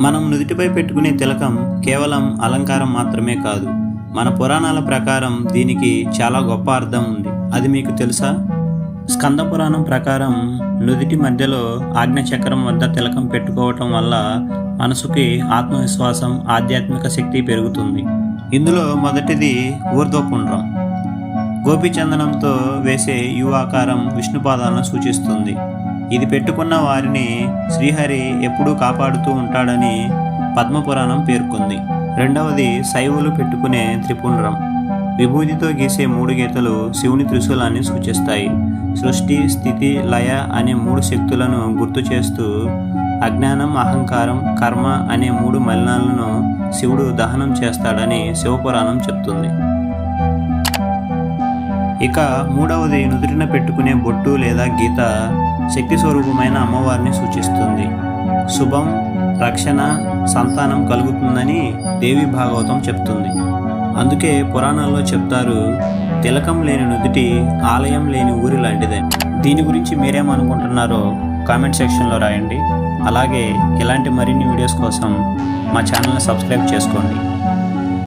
మనం నుదుటిపై పెట్టుకునే తిలకం కేవలం అలంకారం మాత్రమే కాదు. మన పురాణాల ప్రకారం దీనికి చాలా గొప్ప అర్థం ఉంది. అది మీకు తెలుసా? స్కంద పురాణం ప్రకారం నుదిటి మధ్యలో ఆజ్ఞచక్రం వద్ద తిలకం పెట్టుకోవటం వల్ల మనసుకి ఆత్మవిశ్వాసం ఆధ్యాత్మిక శక్తి పెరుగుతుంది. ఇందులో మొదటిది ఊర్ధ్వపుండ్రం. గోపిచందనంతో వేసే యువాకారం ఆకారం విష్ణుపాదాలను సూచిస్తుంది. ఇది పెట్టుకున్న వారిని శ్రీహరి ఎప్పుడూ కాపాడుతూ ఉంటాడని పద్మపురాణం పేర్కొంది. రెండవది శైవులు పెట్టుకునే త్రిపుండ్రం. విభూతితో గీసే మూడు గీతలు శివుని త్రిశూలాన్ని సూచిస్తాయి. సృష్టి స్థితి లయ అనే మూడు శక్తులను గుర్తు చేస్తూ అజ్ఞానం అహంకారం కర్మ అనే మూడు మలినాలను శివుడు దహనం చేస్తాడని శివపురాణం చెప్తుంది. ఇక మూడవది నుదుటిన పెట్టుకునే బొట్టు లేదా గీత శక్తి స్వరూపమైన అమ్మవారిని సూచిస్తుంది. శుభం రక్షణ సంతానం కలుగుతుందని దేవి భాగవతం చెప్తుంది. అందుకే పురాణాల్లో చెప్తారు తిలకం లేని నుదుటి ఆలయం లేని ఊరి లాంటిదని దీని గురించి మీరేమనుకుంటున్నారో కామెంట్ సెక్షన్లో రాయండి. అలాగే ఇలాంటి మరిన్ని వీడియోస్ కోసం మా ఛానల్ని సబ్స్క్రైబ్ చేసుకోండి.